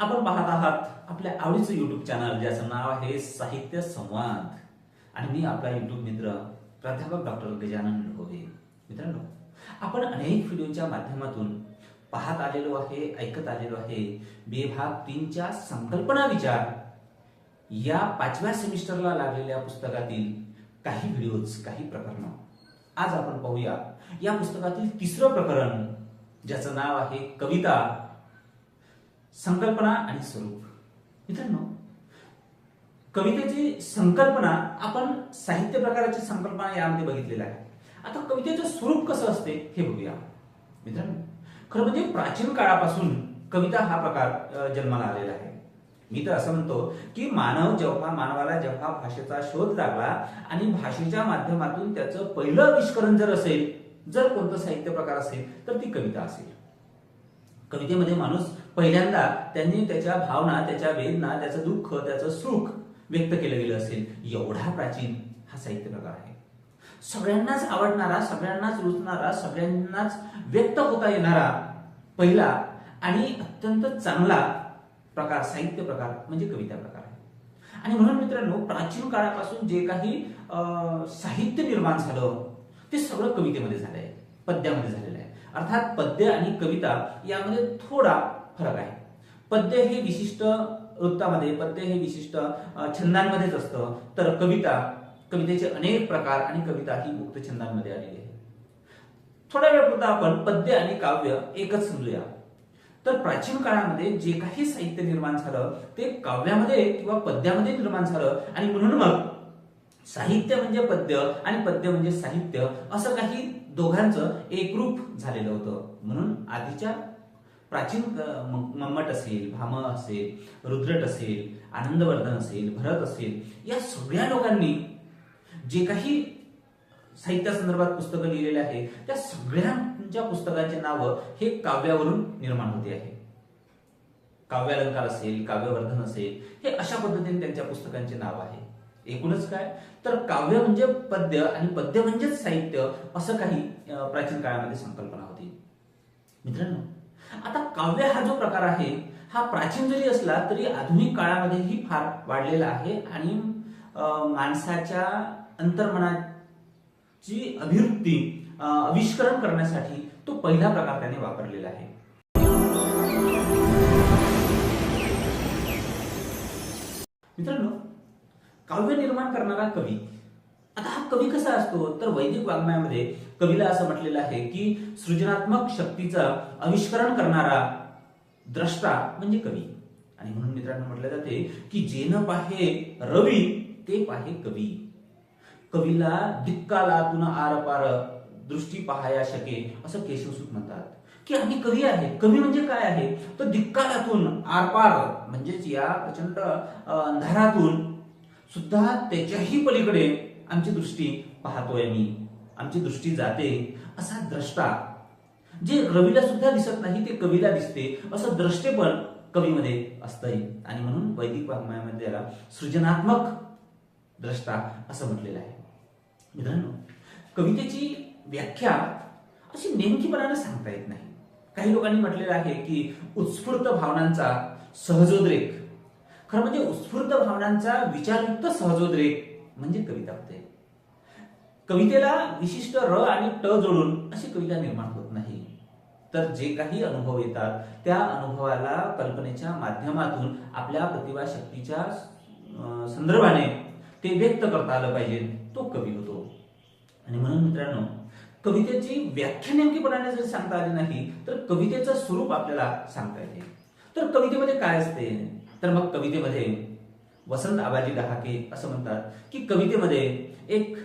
आपण पाहत आहात आपल्या आवडीचं युट्यूब चॅनल ज्याचं नाव आहे साहित्य संवाद. आणि मी आपला युट्यूब मित्र प्राध्यापक डॉक्टर गजानन लोहे मित्रांनो आपण अनेक व्हिडिओच्या माध्यमातून पाहत आलेलो आहे ऐकत आलेलो आहे. बेभाग तीनच्या संकल्पना विचार. या पाचव्या सेमिस्टरला लागलेल्या पुस्तकातील काही व्हिडिओज काही प्रकरण. आज आपण पाहूया. या पुस्तकातील तिसरं प्रकरण ज्याचं नाव आहे कविता. संकल्पना आणि स्वरूप. मित्रांनो कवितेची संकल्पना आपण साहित्य प्रकाराची संकल्पना यामध्ये बघितलेल्या आहे. आता कवितेचं स्वरूप कसं असते हे बघूया. मित्रांनो खरं म्हणजे प्राचीन काळापासून कविता हा प्रकार जन्माला आलेला आहे. मी तर असं म्हणतो की मानव जेव्हा मानवाला जेव्हा भाषेचा शोध लागला आणि भाषेच्या माध्यमातून त्याचं पहिलं आविष्करण जर असेल जर कोणतं साहित्य प्रकार असेल तर ती कविता असेल. कवितेमध्ये माणूस पहिल्यांदा त्यांनी त्याच्या भावना त्याच्या वेदना त्याचं दुःख त्याचं सुख व्यक्त केलं गेलं असेल. एवढा प्राचीन हा साहित्य प्रकार आहे. सगळ्यांनाच आवडणारा सगळ्यांनाच रुचणारा सगळ्यांनाच व्यक्त होता येणारा पहिला आणि अत्यंत चांगला प्रकार साहित्य प्रकार म्हणजे कविता प्रकार आहे. आणि म्हणून मित्रांनो प्राचीन काळापासून जे काही साहित्य निर्माण झालं ते सगळं कवितेमध्ये झालं आहे पद्यामध्ये झालं अर्थात पद्य आणि कविता यामध्ये थोडा फरक आहे. पद्य हे विशिष्ट वृत्तामध्ये पद्य हे विशिष्ट छंदांमध्येच असतं. तर कविता कवितेचे अनेक प्रकार आणि कविता ही मुक्त छंदांमध्ये आलेली आहे थोड्या वेळपुरता आपण पद्य आणि काव्य एकच समजूया. तर प्राचीन काळामध्ये जे काही साहित्य निर्माण झालं ते काव्यामध्ये किंवा पद्यामध्ये निर्माण झालं आणि म्हणून मग साहित्य म्हणजे पद्य आणि पद्य म्हणजे साहित्य असं काही दोघांचं एकरूप झालेलं होतं. म्हणून आधीच्या प्राचीन म- मम्मट असेल भाम असेल रुद्रट असेल आनंदवर्धन असेल भरत असेल या सगळ्या लोकांनी जे काही साहित्यासंदर्भात पुस्तकं लिहिलेले आहे त्या सगळ्यांच्या पुस्तकांचे नावं हे काव्यावरून निर्माण होते आहे. काव्यालंकार असेल काव्यवर्धन असेल हे अशा पद्धतीने त्यांच्या पुस्तकांचे नाव आहे. एकूणच काय? तर काव्य म्हणजे पद्य आणि पद्य म्हणजेच साहित्य असं काही प्राचीन काळामध्ये संकल्पना होती. मित्रांनो आता काव्य हा जो प्रकार आहे हा प्राचीन जरी असला तरी आधुनिक काळामध्येही फार वाढलेला आहे आणि माणसाच्या अंतर्मनाची अभिवृत्ती आविष्करण करण्यासाठी तो पहिला प्रकार त्याने वापरलेला आहे. मित्रांनो काव्य निर्माण करणारा कवी. आता हा कवी कसा असतो? तर वैदिक वाङ्मयामध्ये कवीला असं म्हटलेलं आहे की सृजनात्मक शक्तीचा आविष्करण करणारा द्रष्टा म्हणजे कवी. आणि म्हणून मित्रांनो म्हटलं जाते की जेन पाहे रवी ते पाहे कवी. कवीला दिक्कालातून आरपार दृष्टी पाहाया शके असं केशवसूत म्हणतात. की आम्ही कवी आहे. कवी म्हणजे काय आहे? तर दिक्कालातून आरपार म्हणजेच या प्रचंड अंधारातून सुद्धा त्याच्याही पलीकडे आमची दृष्टी पाहतोय मी. आमची दृष्टी जाते. असा द्रष्टा. जे रवीला सुद्धा दिसत नाही ते कवीला दिसते. असं द्रष्टेपण कवीमध्ये असतंय. आणि म्हणून वैदिक वाङ्मयामध्ये याला सृजनात्मक द्रष्टा असं म्हटलेलं आहे. मित्रांनो कवितेची व्याख्या अशी नेमकीपणाने सांगता येत नाही. काही लोकांनी म्हटलेलं आहे की उत्स्फूर्त भावनांचा सहजोद्रेक खरं म्हणजे उत्स्फूर्त भावनांचा विचारयुक्त सहजोद्रेक म्हणजे कविता होते. कवितेला विशिष्ट र आणि ट जोडून अशी कविता निर्माण होत नाही. तर जे काही अनुभव येतात त्या अनुभवाला कल्पनेच्या माध्यमातून आपल्या प्रतिभा शक्तीच्या संदर्भाने ते व्यक्त करता आलं पाहिजे तो कवी होतो. आणि म्हणून मित्रांनो कवितेची व्याख्या नेमकीपणाने जर सांगता आली नाही तर कवितेचं स्वरूप आपल्याला सांगता येते. तर कवितेमध्ये काय असते? तर मग कवितेमध्ये वसंत आबाजी डहाके असं म्हणतात की कवितेमध्ये एक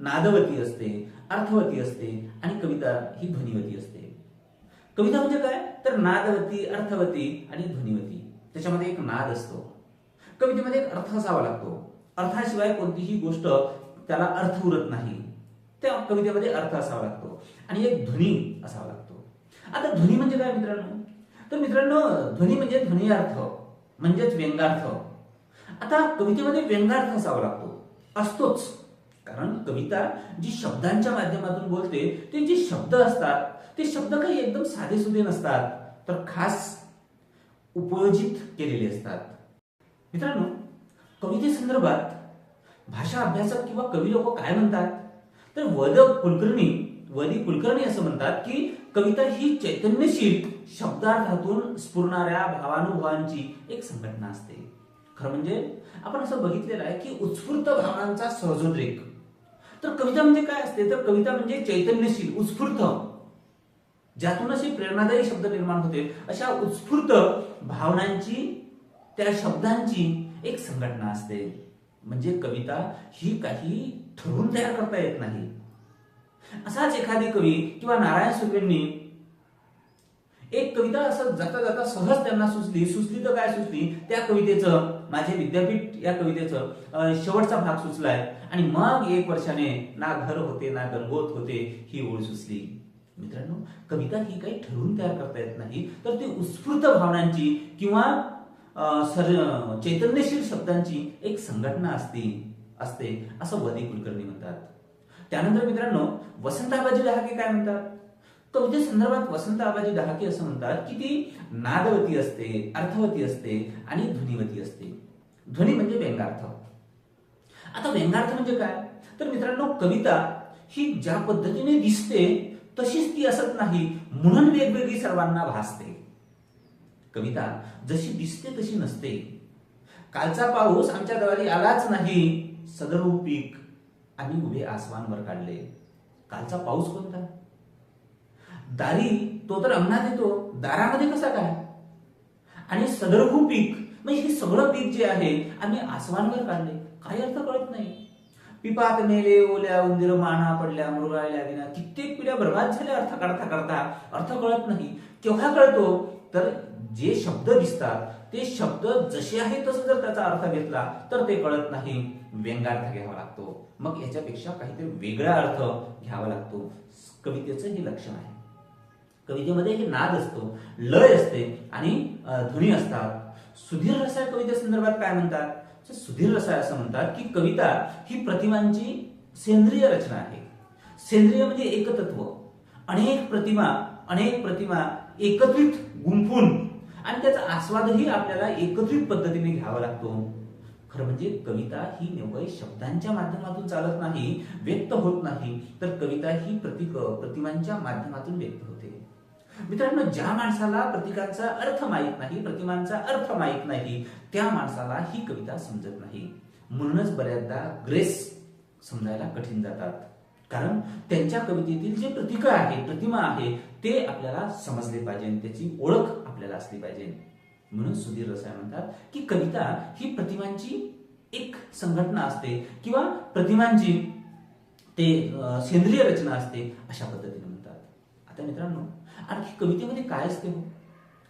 नादवती असते अर्थवती असते आणि कविता ही ध्वनिवती असते. कविता म्हणजे काय? तर नादवती अर्थवती आणि ध्वनिवती. त्याच्यामध्ये एक नाद असतो. कवितेमध्ये एक अर्थ असावा लागतो. अर्थाशिवाय कोणतीही गोष्ट त्याला अर्थ उरत नाही. त्या कवितेमध्ये अर्थ असावा लागतो आणि एक ध्वनी असावा लागतो. आता ध्वनी म्हणजे काय मित्रांनो? तर मित्रांनो ध्वनी म्हणजे ध्वनी अर्थ म्हणजेच व्यंगार्थ. आता कवितेमध्ये व्यंगार्थ असावा लागतो. असतोच. कारण कविता जी शब्दांच्या माध्यमातून बोलते ते जे शब्द असतात ते शब्द काही एकदम साधेसुधे नसतात तर खास उपयोजित केलेले असतात. मित्रांनो कवितेसंदर्भात भाषा अभ्यासक किंवा कवी लोक काय म्हणतात? तर वद कुलकर्णी वनी कुलकर्णी असं म्हणतात की कविता ही चैतन्यशील शब्दार्थातून स्फुरणाऱ्या भावानुभवांची एक संघटना असते. खरं म्हणजे आपण असं बघितलेलं आहे की उत्स्फूर्त भावनांचा सहजोद्रेक. तर कविता म्हणजे काय असते? तर कविता म्हणजे चैतन्यशील उत्स्फूर्त. ज्यातून असे प्रेरणादायी शब्द निर्माण होते अशा उत्स्फूर्त भावनांची त्या शब्दांची एक संघटना असते. म्हणजे कविता ही काही ठरवून तयार करता येत नाही. असाच एखादी कवी किंवा नारायण सुर्वेंनी एक कविता असं जाता जाता सहज त्यांना सुचली. सुचली तर काय सुचली? त्या कवितेचं माझे विद्यापीठ या कवितेचं शेवटचा भाग सुचलाय. आणि मग एक वर्षाने ना घर होते ना गणगोत होते ही ओळ सुचली. मित्रांनो कविता ही काही ठरवून तयार करता येत नाही. तर ती उत्स्फूर्त भावनांची किंवा सर चैतन्यशील शब्दांची एक संघटना असते असते असं वदी कुलकर्णी म्हणतात. त्यानंतर मित्रांनो वसंत आबाजी डहाके काय म्हणतात? कविते संदर्भात वसंत आबाजी डहाके असं म्हणतात की ती नादवती असते अर्थवती असते आणि ध्वनिवती असते. ध्वनी म्हणजे व्यंगार्थ. आता व्यंगार्थ म्हणजे काय? तर मित्रांनो कविता ही ज्या पद्धतीने दिसते तशीच ती असत नाही म्हणून वेगवेगळी सर्वांना भासते. कविता जशी दिसते तशी नसते. कालचा पाऊस आमच्या गावाली आलाच नाही सदर पीक आणि उभे आसमानवर काढले. कालचा पाऊस कोणता? दारी तो तर अंगणात येतो. दारामध्ये कसा काय? आणि सदरभू पीक. म्हणजे हे सगळं पीक जे आहे आम्ही आसमानवर काढले. काही अर्थ कळत नाही. पिपात मेले ओल्या उंदीर माना पडल्या मृगाळल्या विना कित्येक पिढ्या बर्बाद झाल्या अर्थ काढता काढता अर्थ कळत नाही. केव्हा कळतो? तर जे शब्द दिसतात ते शब्द जसे आहे तसं जर त्याचा अर्थ घेतला तर ते कळत नाही. व्यंगार्थ घ्यावा लागतो. मग याच्यापेक्षा काहीतरी वेगळा अर्थ घ्यावा लागतो. कवितेचं हे लक्षण आहे. कवितेमध्ये हे नाद असतो लय असते आणि ध्वनी असतात. सुधीर रसाय कवितेसंदर्भात काय म्हणतात? सुधीर रसाय असं म्हणतात की कविता ही प्रतिमांची सेंद्रिय रचना आहे. सेंद्रिय म्हणजे एकतत्व. अनेक प्रतिमा अनेक प्रतिमा एकत्रित गुंफून आणि त्याचा आस्वादही आपल्याला एकत्रित पद्धतीने घ्यावा लागतो. खरं म्हणजे कविता ही निव्वळ शब्दांच्या माध्यमातून चालत नाही व्यक्त होत नाही. तर कविता ही प्रतीक प्रतिमांच्या माध्यमातून व्यक्त होते. मित्रांनो ज्या माणसाला प्रतीकांचा अर्थ माहीत नाही प्रतिमांचा अर्थ माहीत नाही त्या माणसाला ही कविता समजत नाही. म्हणूनच बऱ्याचदा ग्रेस समजायला कठीण जातात. कारण त्यांच्या कवितेतील जे प्रतीक आहे प्रतिमा आहे ते आपल्याला समजले पाहिजे त्याची ओळख आपल्याला असली पाहिजे. म्हणून सुधीर रसाय म्हणतात की कविता ही प्रतिमांची एक संघटना असते किंवा प्रतिमांची ते सेंद्रिय रचना असते अशा पद्धतीने म्हणतात. आता मित्रांनो आणखी कवितेमध्ये काय असते हो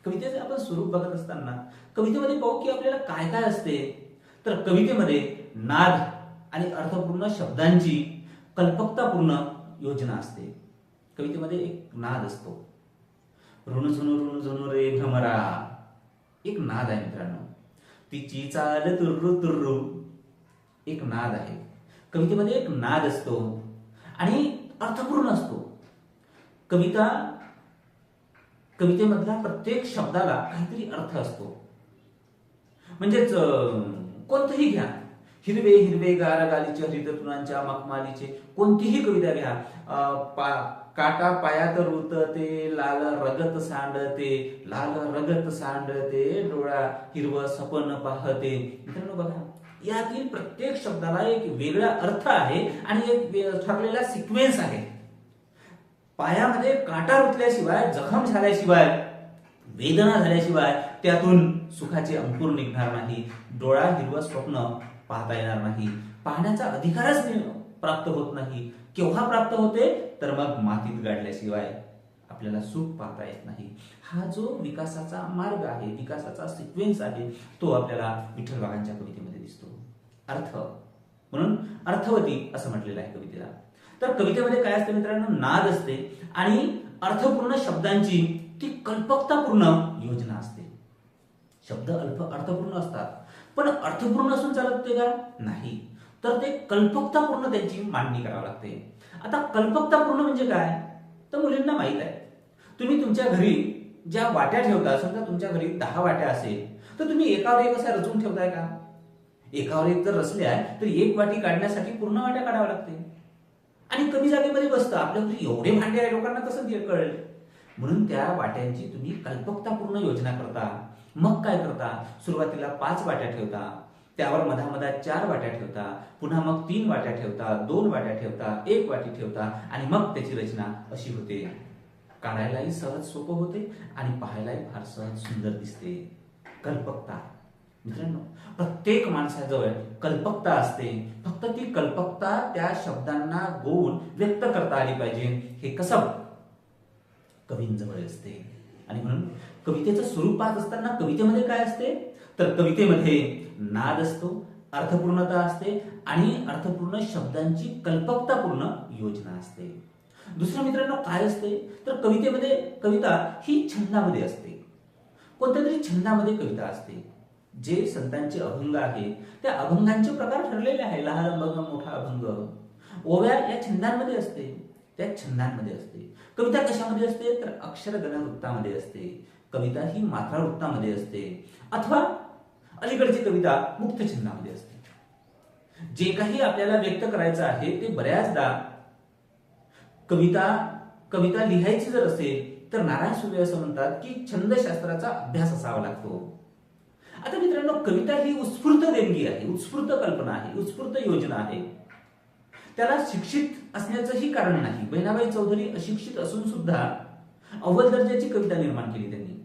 कवितेचे आपण स्वरूप बघत असताना कवितेमध्ये पाहू की आपल्याला काय काय असते? तर कवितेमध्ये नाद आणि अर्थपूर्ण शब्दांची कल्पकतापूर्ण योजना असते. कवितेमध्ये एक नाद असतो. ऋण झुनू ऋण झुनू रे भ्रमरा. एक नाद आहे मित्रांनो. तिची चाल तुर्रु तुर्रु एक नाद आहे. कवितेमध्ये एक नाद असतो आणि अर्थपूर्ण असतो. कविता कवितेमधल्या प्रत्येक शब्दाला काहीतरी अर्थ असतो. म्हणजेच कोणतंही घ्या हिरवे हिरवे गार गालीचे हरिततृणांच्या मखमालीचे. कोणतीही कविता घ्या. पा- काटा पायात रुतते लाल रगत सांडते लाल रगत सांडते डोळा हिरव सपन पाहते. मित्रांनो बघा यातील प्रत्येक शब्दाला एक वेगळा अर्थ आहे आणि एक ठरलेला सिक्वेन्स आहे. पायामध्ये काटा रुतल्याशिवाय जखम झाल्याशिवाय वेदना झाल्याशिवाय त्यातून सुखाचे अंकुर निघणार नाही. डोळा हिरवं स्वप्न पाहता येणार नाही. पाहण्याचा अधिकारच प्राप्त होत नाही. केव्हा प्राप्त होते? तर मग मातीत गाडल्याशिवाय आपल्याला सुख पाहता येत नाही. हा जो विकासाचा मार्ग आहे विकासाचा सिक्वेन्स आहे तो आपल्याला विठ्ठल बाबांच्या कवितेमध्ये दिसतो. अर्थ. म्हणून अर्थवती असं म्हटलेलं आहे कवितेला. तर कवितेमध्ये काय असते मित्रांनो? नाद असते आणि अर्थपूर्ण शब्दांची ती कल्पकतापूर्ण योजना असते. शब्द अल्प अर्थपूर्ण असतात. पण अर्थपूर्ण असून चालत ते का? नाही. तर ते कल्पकतापूर्ण त्यांची मांडणी करावी लागते. आता कल्पकतापूर्ण म्हणजे काय? तर मुलींना माहीत आहे. तुम्ही तुमच्या घरी ज्या वाट्या ठेवता समजा तुमच्या घरी दहा वाट्या असेल तर तुम्ही एकावर एक असा रचून ठेवताय का? एकावर एक जर रचल्या तर एक वाटी काढण्यासाठी पूर्ण वाट्या काढाव्या लागते. आणि कमी जागेमध्ये बसतं आपल्या घरी एवढे भांडे आहे लोकांना कसं दे- कळेल? म्हणून त्या वाट्यांची तुम्ही कल्पकतापूर्ण योजना करता. मग काय करता? सुरुवातीला पाच वाट्या ठेवता त्यावर मधामधा चार वाट्या ठेवता पुन्हा मग तीन वाट्या ठेवता दोन वाट्या ठेवता एक वाटी ठेवता आणि मग त्याची रचना अशी होते. काढायलाही सहज सोपं होते आणि पाहायलाही फार सहज सुंदर दिसते. कल्पकता. मित्रांनो प्रत्येक माणसाजवळ कल्पकता असते. फक्त ती कल्पकता त्या शब्दांना गोवून व्यक्त करता आली पाहिजे. हे कसं? कवींजवळ असते. आणि म्हणून कवितेचं स्वरूप पाहत असताना कवितेमध्ये काय असते? तर कवितेमध्ये नाद असतो अर्थपूर्णता असते आणि अर्थपूर्ण शब्दांची कल्पकतापूर्ण योजना असते. दुसरं मित्रांनो काय असते? तर कवितेमध्ये कविता ही छंदामध्ये असते. कोणत्या तरी छंदामध्ये कविता असते. जे संतांचे अभंग आहे त्या अभंगांचे प्रकार ठरलेले आहे. लहान अभंग मोठा अभंग. ओव्या या छंदांमध्ये असते. त्या छंदांमध्ये असते. कविता कशामध्ये असते? तर अक्षरगण वृत्तामध्ये असते. कविता ही मात्रा वृत्तामध्ये असते. अथवा अलीकडची कविता मुक्त छंदामध्ये असते. जे काही आपल्याला व्यक्त करायचं आहे ते बऱ्याचदा कविता कविता लिहायची जर असेल तर नारायण सुर्वे असं म्हणतात की छंदशास्त्राचा अभ्यास असावा लागतो. आता मित्रांनो कविता ही उत्स्फूर्त देणगी आहे उत्स्फूर्त कल्पना आहे उत्स्फूर्त योजना आहे. त्याला शिक्षित असण्याचंही कारण नाही. बहिणाबाई चौधरी अशिक्षित असून सुद्धा अव्वल दर्जाची कविता निर्माण केली त्यांनी.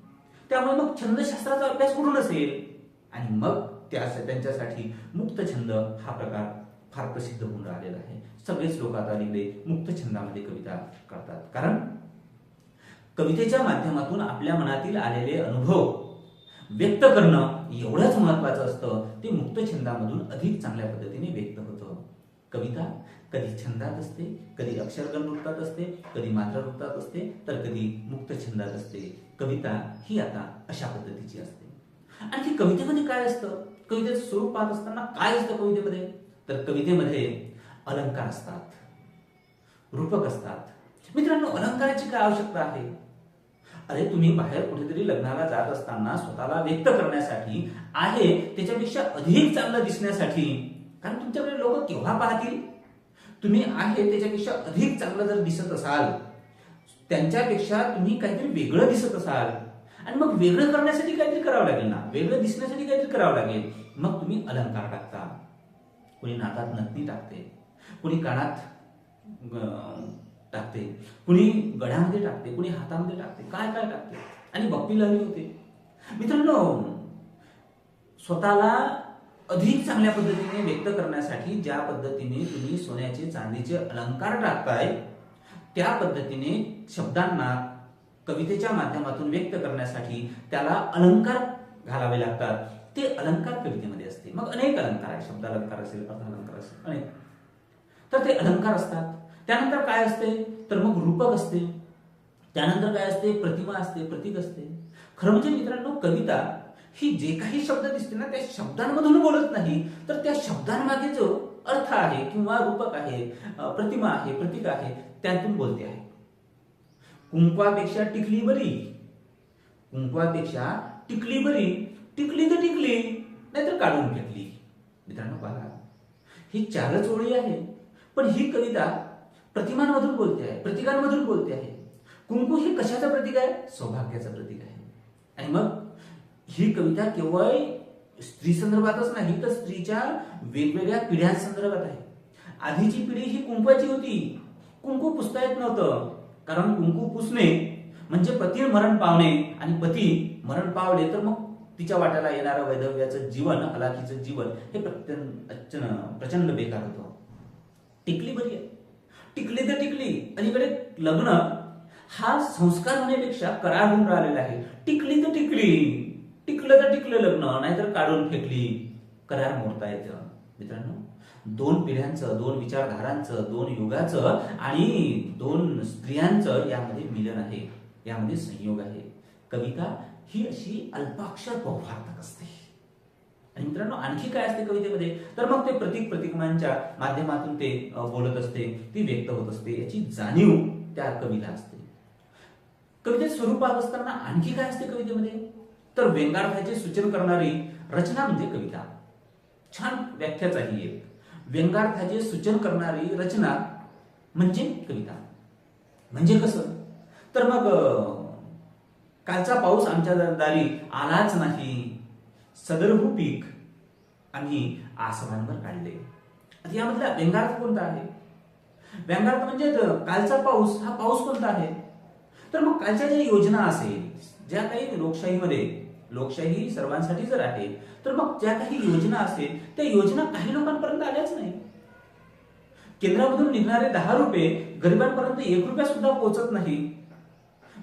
त्यामुळे मग छंदशास्त्राचा अभ्यास कुठून असेल? आणि मग त्या त्यांच्यासाठी मुक्त छंद हा प्रकार फार प्रसिद्ध होऊन राहिलेला आहे. सगळेच लोक आता इकडे मुक्त छंदामध्ये कविता करतात कारण कवितेच्या माध्यमातून आपल्या मनातील आलेले अनुभव व्यक्त करणं एवढंच महत्वाचं असतं. ते मुक्त छंदामधून अधिक चांगल्या पद्धतीने व्यक्त होतं. कविता कधी छंदात असते कधी अक्षरगण वृत्तात असते कधी मात्रा वृत्तात असते तर कधी मुक्त छंदात असते. कविता ही आता अशा पद्धतीची असते. आणखी कवितेमध्ये काय असतं? कवितेचं स्वरूप पाहत असताना काय असतं कवितेमध्ये? तर कवितेमध्ये अलंकार असतात. रूपक असतात. मित्रांनो अलंकाराची काय आवश्यकता आहे? अरे तुम्ही बाहेर कुठेतरी लग्नाला जात असताना स्वतःला व्यक्त करण्यासाठी आहे त्याच्यापेक्षा अधिक चांगलं दिसण्यासाठी. कारण तुमच्याकडे लोक केव्हा पाहतील? तुम्ही आहे त्याच्यापेक्षा अधिक चांगलं जर दिसत असाल त्यांच्यापेक्षा तुम्ही काहीतरी वेगळं दिसत असाल आणि मग वेगळं करण्यासाठी काहीतरी करावं लागेल ना. वेगळं दिसण्यासाठी काहीतरी करावं लागेल. मग तुम्ही अलंकार टाकता. कोणी नाकात नथनी टाकते. कोणी कानात टाकते. कुणी गळ्यामध्ये टाकते. कुणी हातामध्ये टाकते. काय काय टाकते? आणि बप्पी लहरी होते. मित्रांनो स्वतःला अधिक चांगल्या पद्धतीने व्यक्त करण्यासाठी ज्या पद्धतीने तुम्ही सोन्याचे चांदीचे अलंकार टाकताय त्या पद्धतीने शब्दांना कवितेच्या माध्यमातून व्यक्त करण्यासाठी त्याला अलंकार घालावे लागतात. ते अलंकार कवितेमध्ये असते. मग अनेक अलंकार आहे शब्द अलंकार असेल अर्थ अलंकार असेल अनेक. तर ते अलंकार असतात. त्यानंतर काय असते? तर मग रूपक असते. त्यानंतर काय असते? प्रतिमा असते प्रतीक असते. खरं म्हणजे मित्रांनो कविता ही जे काही शब्द दिसते ना त्या शब्दांमधून बोलत नाही तर त्या शब्दांमागे जो अर्थ आहे किंवा रूपक आहे प्रतिमा आहे प्रतीक आहे त्यातून बोलते आहे. कुंकवापेक्षा टिकली बरी. कुंकवापेक्षा टिकली बरी. टिकली तर टिकली नाहीतर काढून फेकली. मित्रांनो बघा ही चारच ओळी आहे पण ही कविता प्रतिमांमधून बोलते आहे प्रतिकांमधून बोलते आहे. कुंकू हे कशाचं प्रतीक आहे? सौभाग्याचं प्रतीक आहे. आणि मग ही कविता केवळ स्त्री संदर्भातच नाही तर स्त्रीच्या वेगवेगळ्या पिढ्यांसंदर्भात आहे. आधीची पिढी ही कुंकवाची होती. कुंकू पुसता येत नव्हतं. कारण कुंकू पुसणे म्हणजे पती मरण पावणे आणि पती मरण पावले तर मग तिच्या वाट्याला येणारं वैधव्याचं जीवन हलाखीचं जीवन हे प्रत्यंत प्रचंड बेकार होतं. टिकली बरी आहे. टिकली तर टिकली. अलीकडे लग्न हा संस्कार होण्यापेक्षा करार होऊन राहिलेला आहे. टिकली तर टिकली. टिकलं तर टिकलं लग्न नाहीतर काढून फेकली. करार मोडता येतं. मित्रांनो दोन पिढ्यांचं दोन विचारधारांचं दोन युगाचं आणि दोन स्त्रियांचं यामध्ये मिलन आहे. यामध्ये संयोग आहे. कविता ही अशी अल्पाक्षर बहुभारतक असते. आणि मित्रांनो आणखी काय असते कवितेमध्ये? तर मग ते प्रतीक प्रतिकमांच्या माध्यमातून ते बोलत असते ती व्यक्त होत असते याची जाणीव त्या कवीला असते. कवितेत स्वरूपात असताना आणखी काय असते कवितेमध्ये? तर व्यंगार्थाचे सूचन करणारी रचना म्हणजे कविता. छान व्याख्याच आहे ही एक. व्यंगार्थाचे सूचन करणारी रचना म्हणजे कविता. म्हणजे कसं? तर मग कालचा पाऊस आमच्या दारी आलाच नाही. सदरभू पीक आम्ही आसमानवर काढले. आता यामधला व्यंगार्थ कोणता आहे? व्यंगार्थ म्हणजे कालचा पाऊस हा पाऊस कोणता आहे? तर मग कालच्या ज्या योजना असेल ज्या काही लोकशाहीमध्ये लोकशाही सर्वांसाठी जर आहे तर मग ज्या काही योजना असतील त्या योजना काही लोकांपर्यंत आल्याच नाही. केंद्रामधून निघणारे दहा रुपये गरिबांपर्यंत एक रुपया सुद्धा पोहोचत नाही.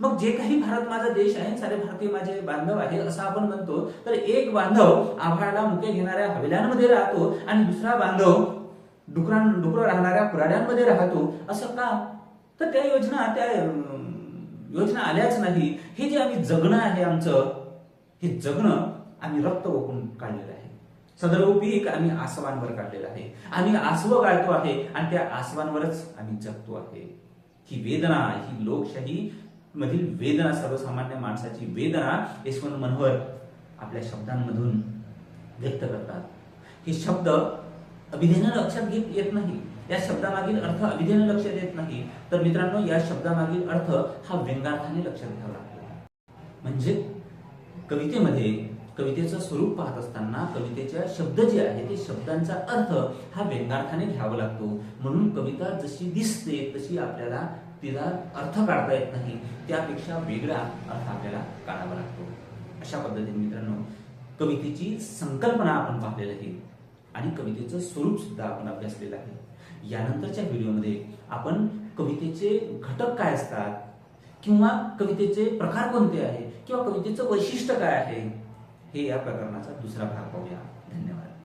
मग जे काही भारत माझा देश आहे सारे भारतीय माझे बांधव आहे असं आपण म्हणतो तर एक बांधव आभाळाला मुके घेणाऱ्या हवेल्यांमध्ये राहतो आणि दुसरा बांधव डुकरां डुकर राहणाऱ्या कुराड्यांमध्ये राहतो. असं का? तर त्या योजना त्या योजना आल्याच नाही. हे जे आम्ही जगणं आहे आमचं हे जगणं आम्ही रक्त ओकून काढलेलं आहे. सदर पीक आम्ही आसवांवर काढलेलं आहे. आम्ही आसवं गाळतो आहे आणि त्या आसवांवरच आम्ही जगतो आहे. ही वेदना ही लोकशाही मधील वेदना सर्वसामान्य माणसाची वेदना यशवंत मनोहर आपल्या शब्दांमधून व्यक्त करतात. हे शब्द अभिधेनं लक्षात घेत येत नाही. या शब्दामागील अर्थ अभिधेनं लक्षात येत नाही. तर मित्रांनो या शब्दामागील अर्थ हा व्यंगार्थाने लक्षात घ्यावा लागतो म्हणजे कवितेमध्ये कवितेचं स्वरूप पाहत असताना कवितेच्या शब्द जे आहे ते शब्दांचा अर्थ हा व्यंगार्थाने घ्यावा लागतो. म्हणून कविता जशी दिसते तशी आपल्याला तिला अर्थ काढता येत नाही. त्यापेक्षा वेगळा अर्थ आपल्याला काढावा लागतो. अशा पद्धतीने मित्रांनो कवितेची संकल्पना आपण पाहिलेली आहे. आणि कवितेचं स्वरूप सुद्धा आपण अभ्यासलेलं आहे. यानंतरच्या व्हिडिओमध्ये आपण कवितेचे घटक काय असतात? किंवा कवितेचे प्रकार कोणते आहे किंवा कवितेचं वैशिष्ट्य काय आहे? हे या प्रकरणाचा दुसरा भाग पाहूया.